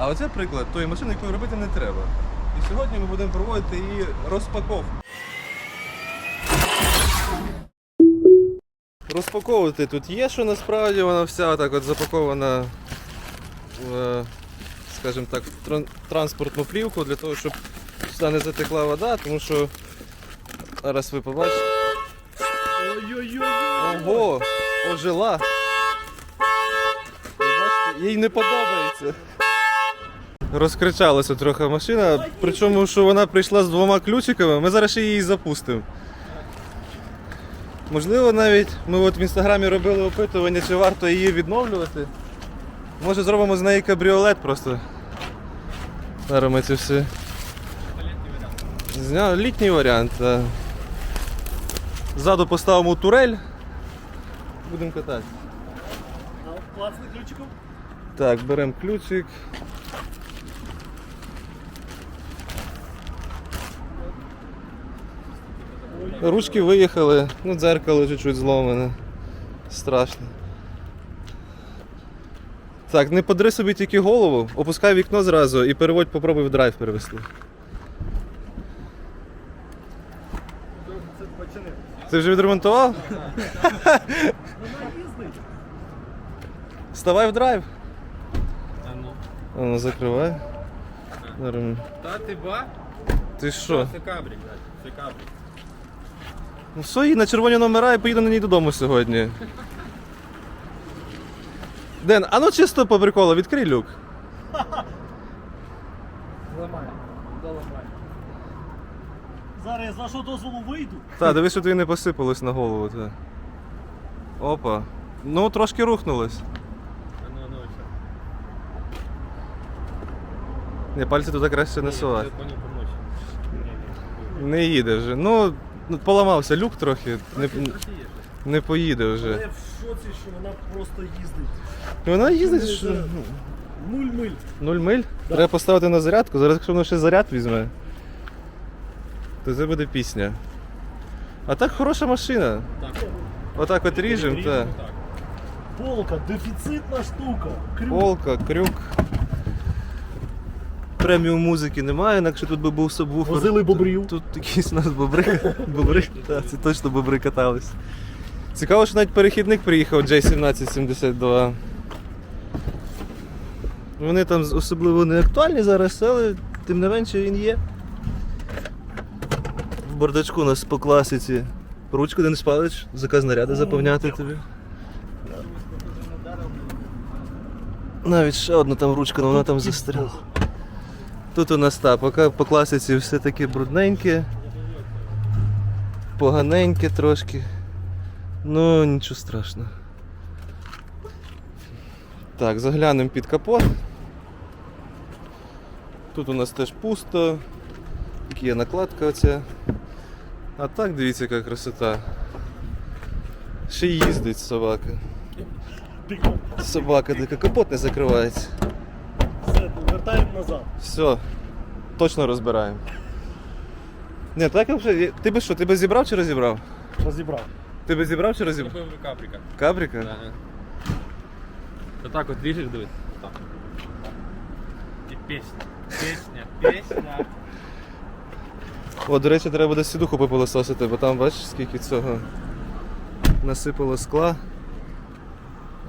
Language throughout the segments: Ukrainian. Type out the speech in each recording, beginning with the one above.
А оце приклад тої машини, яку робити не треба. І сьогодні ми будемо проводити її розпаковку. Розпаковувати тут є, що насправді вона вся так от запакована в, е, скажімо так, в транспортну плівку для того, щоб сюди не затекла вода, тому що зараз ви побачите. Ой-ой-ой! Ого, ожила. Бачите, їй не подобається. Розкричалася трохи машина, причому що вона прийшла з двома ключиками, ми зараз ще її запустимо. Можливо, навіть ми от в інстаграмі робили опитування, чи варто її відновлювати. Може зробимо з неї кабріолет просто. Зараз ми це все. Зняв літній варіант. Так. Ззаду поставимо турель. Будемо катати. Класний ключиком? Так, беремо ключик. Ручки виїхали, ну дзеркало чуть-чуть зломане. Страшно. Так, не подри собі тільки голову, опускай вікно зразу і переводь, попробуй в драйв перевести. Це. Ти вже відремонтував? Вставай в драйв. Ну закривай. Та ти ба? Ти що? Це кабрик, блядь. Це кабрик. Ну все, їдь на червоні номера і поїду на ній додому сьогодні. Ден, а ну чисто по приколу, відкрий люк. Ламай. Доламай. Зараз я з вашого дозволу вийду. Так, дивись, що тобі не посипалось на голову. Та. Опа. Ну, трошки рухнулось. А ну, ну, пальці туди краще не сувати. Я понял помочь. Не їде вже. Ну, ну, поламався люк трохи, не, не поїде Але вже. я в шоці, що вона просто їздить. Вона їздить. Ну, Що... Нуль миль. Нуль миль? Да. Треба поставити на зарядку. Зараз, якщо воно ще заряд візьме, то це буде пісня. А так хороша машина. Так. Отак от ріжем, Ріжемо, так. Так. Полка, дефіцитна штука. Крюк. Полка, крюк. Преміум музики немає, інакше тут би був сабвуфер. Возили бобрів. Тут якісь у нас бобри. бобри. Так, це точно бобри катались. Цікаво, що навіть перехідник приїхав J1772. Вони там особливо не актуальні зараз, але тим не менше він є. В бардачку у нас по класиці. Ручку де не спалиш, заказ наряди заповняти тобі. Навіть ще одна там ручка, але вона там застряла. Тут у нас так, поки по класиці все таки брудненьке, поганеньке трошки. Ну, нічого страшного. Так, заглянемо під капот. Тут у нас теж пусто. Є накладка оця. А так дивіться, яка красота. Ще їздить собака. Собака, дика капот не закривається. Вертаємо назад. Все, точно розбираємо. Ні, так взагалі. Ти би що, ти би зібрав чи розібрав? Розібрав. Ти би зібрав чи розібрав? Зробив каприка. Кабрика? Да. Отак от ріжеш, дивись. Так. І пісня. Пісня, пісня. О, до речі, треба буде сідуху попилососити, бо там бачиш скільки цього насипало скла.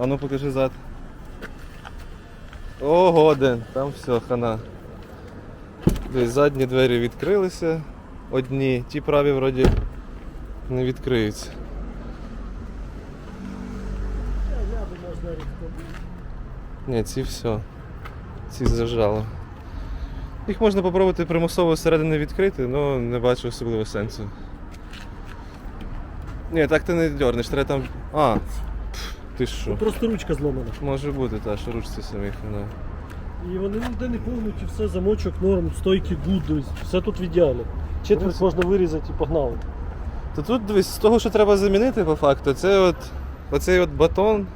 А ну покажи зад. Ого, Ден, там все, хана. Десь задні двері відкрилися. Одні, ті праві вроді не відкриються. Ні, ці все. Ці зажало. Їх можна попробувати примусово зсередини відкрити, але не бачу особливого сенсу. Ні, так ти не дернеш, треба там. А, ти що? Просто ручка зломана. Може бути, та, що ручці самих. Ну. І вони ніде не повнуті, все, замочок, норм, стойки гуд, все тут в ідеалі. Четверть можна вирізати і погнали. То тут дивись, з того, що треба замінити по факту, це от оцей от батон.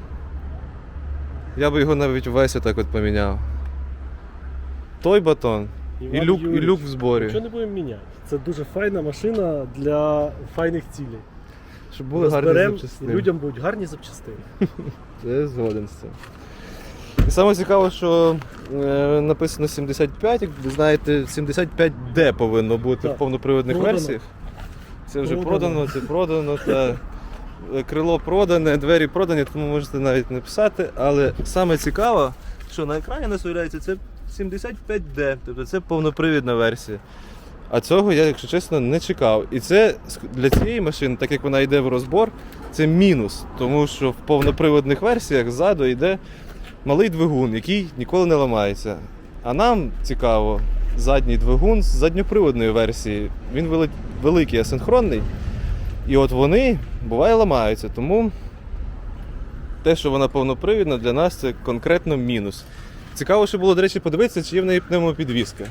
Я би його навіть весь отак от поміняв. Той батон і Іван люк, і Юрійович, люк в зборі. Нічого не будемо міняти. Це дуже файна машина для файних цілей. Щоб були гарні запчастини. людям будуть гарні запчастини. Я згоден з цим. І саме цікаво, що е, написано 75, як ви знаєте, 75D повинно бути Так. в повноприводних Продано. версіях. Це вже Продано. продано, це продано. Та... Крило продане, двері продані, тому можете навіть написати. Але саме цікаво, що на екрані нас виявляється це 75D, тобто це повнопривідна версія. А цього я, якщо чесно, не чекав. І це для цієї машини, так як вона йде в розбор, це мінус. Тому що в повноприводних версіях ззаду йде малий двигун, який ніколи не ламається. А нам цікаво, задній двигун з задньоприводної версії. Він великий, асинхронний. І от вони буває ламаються. Тому те, що вона повнопривідна, для нас це конкретно мінус. Цікаво, що було, до речі, подивитися, чи є в неї пневмопідвізка.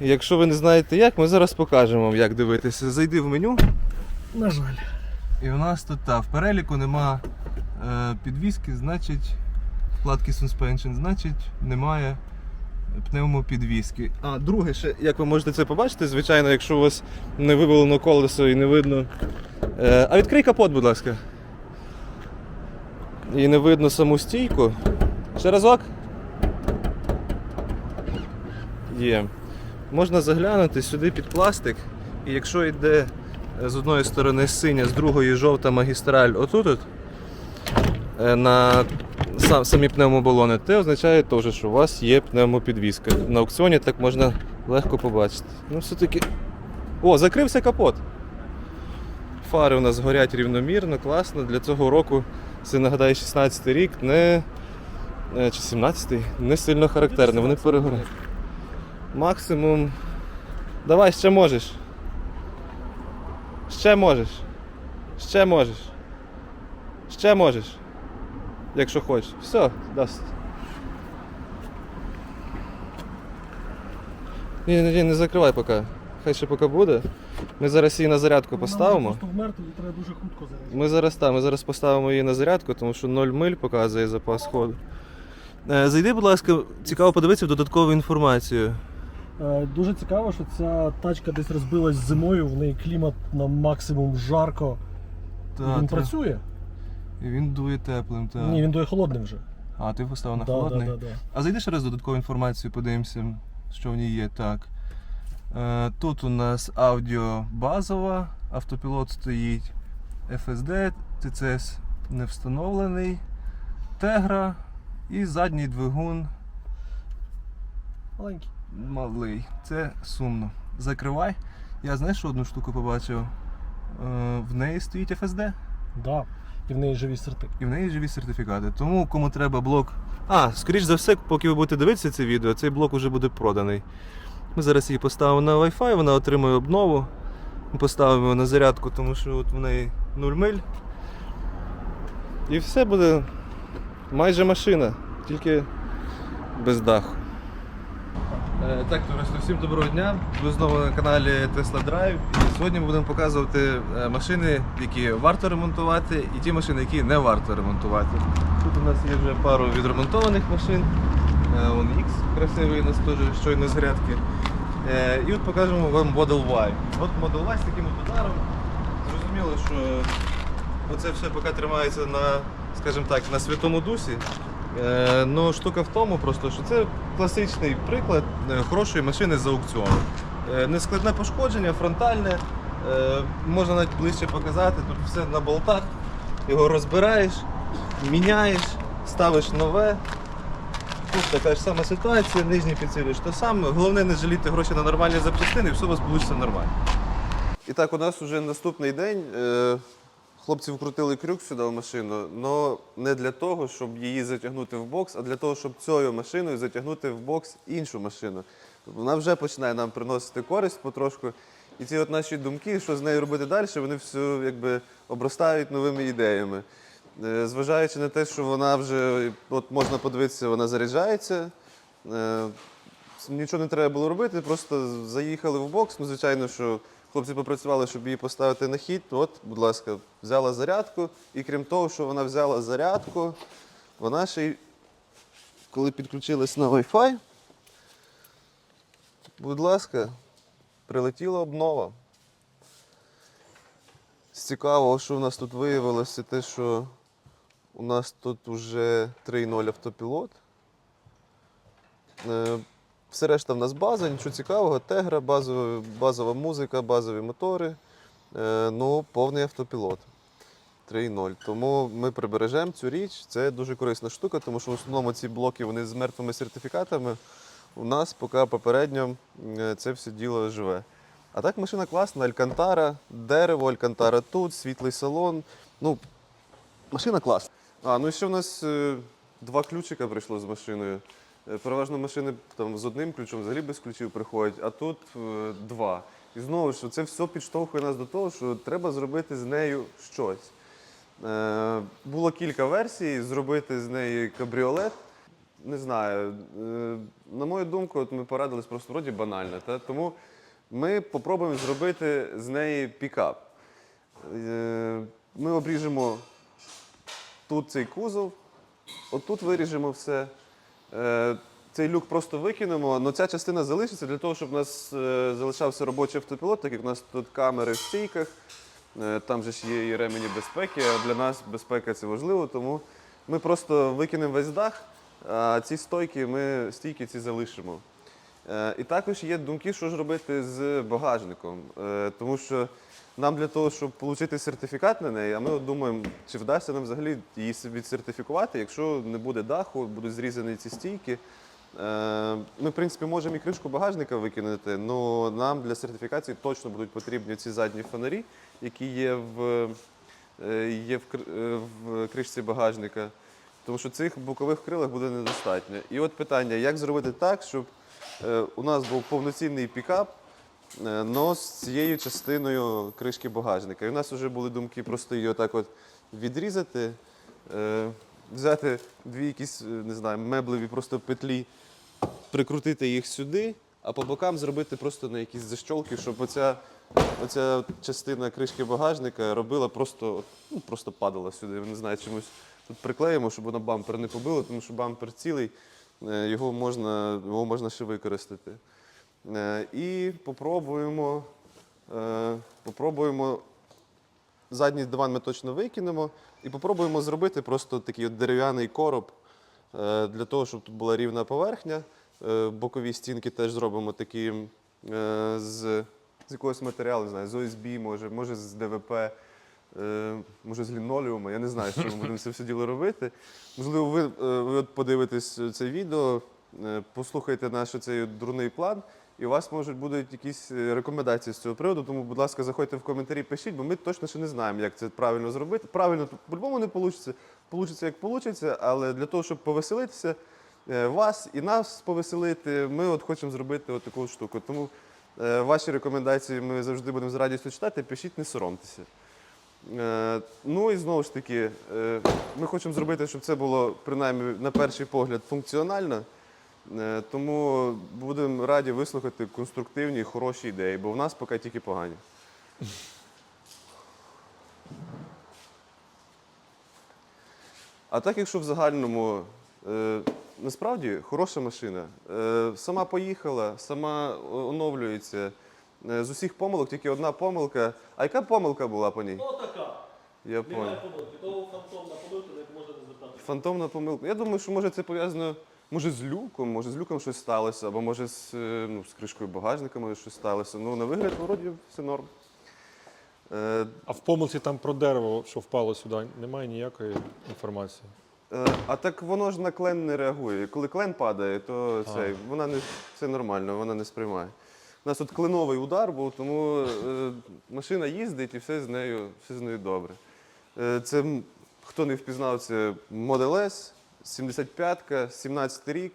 Якщо ви не знаєте як, ми зараз покажемо вам, як дивитися. Зайди в меню. На жаль. І у нас тут та, в переліку нема е, підвіски, значить, вкладки Suspension, значить, немає пневмопідвіски. А друге, ще, як ви можете це побачити, звичайно, якщо у вас не вивалено колесо і не видно. Е, а відкрий капот, будь ласка. І не видно саму стійку. Ще разок. Є. Можна заглянути сюди під пластик, і якщо йде е, з одної сторони синя, з другої жовта магістраль отут, от, е, на сам, самі пневмобалони, це означає теж, що у вас є пневмопідвізка. На аукціоні так можна легко побачити. Ну, все-таки. О, закрився капот. Фари у нас горять рівномірно, класно. Для цього року, це нагадаю, 16 й рік, не. е, Чи 17-й, не сильно характерно, вони перегорять. Максимум. Давай, ще можеш. Ще можеш. Ще можеш. Ще можеш. Якщо хочеш. Все, дасть. Ні, ні, ні, не закривай поки. Хай ще поки буде. Ми зараз її на зарядку поставимо. Просто вмерти, її треба дуже хутко зараз. Ми зараз та, ми зараз поставимо її на зарядку, тому що 0 миль показує запас ходу. Е, Зайди, будь ласка, цікаво подивитися в додаткову інформацію. Е, Дуже цікаво, що ця тачка десь розбилась зимою, в неї клімат на максимум жарко. він працює? І він дує теплим, так. Ні, він дує холодним вже. А, ти поставив на Да, холодний? Да, да, да. А зайди ще раз додаткову інформацію, подивимося, що в ній є. Так. Е, тут у нас аудіо базова, автопілот стоїть, FSD, TCS не встановлений, Тегра і задній двигун Маленький. Малий. Це сумно. Закривай. Я знаєш, що одну штуку побачив? Е, в неї стоїть FSD. Да. І в неї живі сорти. І в неї живі сертифікати. Тому кому треба блок. А, скоріш за все, поки ви будете дивитися це відео, цей блок вже буде проданий. Ми зараз її поставимо на Wi-Fi, вона отримує обнову. Ми поставимо його на зарядку, тому що от в неї 0 миль. І все буде майже машина, тільки без даху. Е, Так, товариство, всім доброго дня. Ви знову на каналі Tesla Drive. І сьогодні ми будемо показувати е, машини, які варто ремонтувати, і ті машини, які не варто ремонтувати. Тут у нас є вже пару відремонтованих машин. Е, Вон X красивий у нас теж щойно з грядки. І от покажемо вам Model Y. От Model Y з таким ударом. Зрозуміло, що оце все поки тримається на, скажімо так, на святому дусі. Е, ну, штука в тому, просто, що це класичний приклад е, хорошої машини з аукціону. Е, нескладне пошкодження, фронтальне, можна навіть ближче показати, тут все на болтах, його розбираєш, міняєш, ставиш нове. Тут така ж сама ситуація, нижній підсилюєш те саме. Головне не жаліти гроші на нормальні запчастини, і все у вас вийде нормально. І так, у нас вже наступний день. Хлопці вкрутили крюк сюди в машину, але не для того, щоб її затягнути в бокс, а для того, щоб цією машиною затягнути в бокс іншу машину. Вона вже починає нам приносити користь потрошку. І ці от наші думки, що з нею робити далі, вони все якби обростають новими ідеями. Е, Зважаючи на те, що вона вже, от можна подивитися, вона заряджається. Е, Нічого не треба було робити, просто заїхали в бокс. Ну, звичайно, що хлопці попрацювали, щоб її поставити на хід. От, будь ласка, взяла зарядку. І крім того, що вона взяла зарядку, вона ще й, коли підключилась на Wi-Fi, будь ласка, прилетіла обнова. З цікавого, що в нас тут виявилося, те, що У нас тут уже 3.0 автопілот. Все решта в нас база, нічого цікавого, тегра, базова, базова музика, базові мотори. Е, Ну, повний автопілот. 3.0. Тому ми прибережемо цю річ. Це дуже корисна штука, тому що в основному ці блоки вони з мертвими сертифікатами. У нас поки попередньо е, це все діло живе. А так машина класна, Алькантара, дерево, Алькантара тут, світлий салон. Ну, машина класна. А, ну і ще в нас е, два ключика прийшло з машиною. Е, Переважно машини там з одним ключом, взагалі без ключів приходять, а тут е, два. І знову ж це все підштовхує нас до того, що треба зробити з нею щось. Е, було кілька версій, зробити з неї кабріолет. Не знаю. Е, на мою думку, от ми порадились просто вроді банально. Та? Тому ми спробуємо зробити з неї пікап. Е, ми обріжемо тут цей кузов, отут виріжемо все. Е, Цей люк просто викинемо, але ця частина залишиться для того, щоб у нас е, залишався робочий автопілот, так як у нас тут камери в стійках, е, там же ж є і ремені безпеки, а для нас безпека це важливо, тому ми просто викинемо весь дах, а ці стойки ми стійки ці залишимо. Е, І також є думки, що ж робити з багажником. Е, Тому що нам для того, щоб отримати сертифікат на неї, а ми думаємо, чи вдасться нам взагалі її відсертифікувати, якщо не буде даху, будуть зрізані ці стійки. Е, Ми, в принципі, можемо і кришку багажника викинути, але нам для сертифікації точно будуть потрібні ці задні фонарі, які є в, є в, кришці багажника. Тому що цих бокових крилах буде недостатньо. І от питання, як зробити так, щоб у нас був повноцінний пікап, але з цією частиною кришки багажника. І у нас вже були думки просто її отак от відрізати, е, взяти дві якісь, е, не знаю, меблеві просто петлі, прикрутити їх сюди, а по бокам зробити просто на якісь защолки, щоб оця, оця частина кришки багажника робила просто, ну, просто падала сюди. Не знаю, чимось тут приклеїмо, щоб вона бампер не побило, тому що бампер цілий, е, його можна, його можна ще використати. Е, І попробуємо, е, попробуємо задній диван ми точно викинемо і попробуємо зробити просто такий от дерев'яний короб е, для того, щоб тут була рівна поверхня. Е, Бокові стінки теж зробимо такі е, з, з якогось матеріалу, не знаю, з ОСБ, може, може з ДВП, е, може з лінолеуму. Я не знаю, що ми будемо це все діло робити. Можливо, ви, е, ви от подивитесь це відео, е, послухайте наш цей дурний план. І у вас можуть будуть якісь е, рекомендації з цього приводу, тому, будь ласка, заходьте в коментарі, пишіть, бо ми точно ще не знаємо, як це правильно зробити. Правильно по-любому не вийде. Получиться як вийде, але для того, щоб повеселитися, е, вас і нас повеселити, ми от хочемо зробити от таку штуку. Тому е, ваші рекомендації ми завжди будемо з радістю читати. Пишіть, не соромтеся. Е, Ну і знову ж таки, е, ми хочемо зробити, щоб це було принаймні на перший погляд функціонально. Е, Тому будемо раді вислухати конструктивні, хороші ідеї, бо в нас поки тільки погані. А так, якщо в загальному, насправді хороша машина. Сама поїхала, сама оновлюється. З усіх помилок тільки одна помилка. А яка помилка була по ній? Я понял. Немає помилки. Фантомна помилка, на яку можна не звертати. Фантомна помилка. Я думаю, що може це пов'язано може з люком, може з люком щось сталося, або може з, е, ну, з кришкою багажника може щось сталося. Ну, на вигляд, вроді, все норм. Е, А в помилці там про дерево, що впало сюди, немає ніякої інформації. е, а так воно ж на клен не реагує. Коли клен падає, то А. цей, вона не, це нормально, вона не сприймає. У нас тут кленовий удар був, тому е, машина їздить і все з нею, все з нею добре. Е, це, хто не впізнав, це Model S, 75-ка, 17 рік,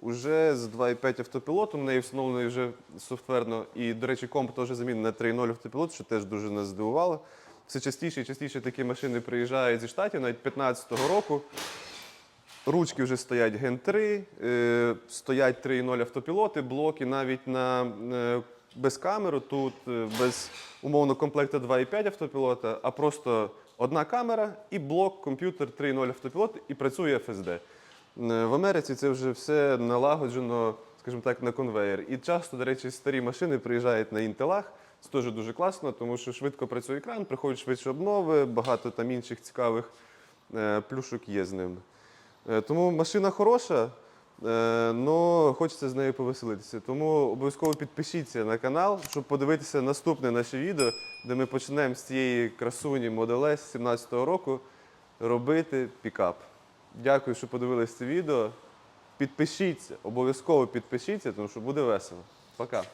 уже з 2.5 автопілотом, в неї встановлений вже софтверно. І, до речі, комп теж замінений на 3.0 автопілот, що теж дуже нас здивувало. Все частіше і частіше такі машини приїжджають зі штатів, навіть 15-го року. Ручки вже стоять Gen 3, е, стоять 3.0 автопілоти, блоки навіть на, е, без камеру, тут е, без умовно комплекту 2.5 автопілота, а просто одна камера і блок, комп'ютер 3.0 автопілот і працює FSD. Е, В Америці це вже все налагоджено, скажімо так, на конвейер. І часто, до речі, старі машини приїжджають на інтелах. Це теж дуже класно, тому що швидко працює екран, приходять швидше обнови, багато там інших цікавих е, плюшок є з ним. Е, Тому машина хороша, але хочеться з нею повеселитися. Тому обов'язково підпишіться на канал, щоб подивитися наступне наше відео, де ми почнемо з цієї красуні Model S 17-го року робити пікап. Дякую, що подивилися це відео. Підпишіться, обов'язково підпишіться, тому що буде весело. Пока.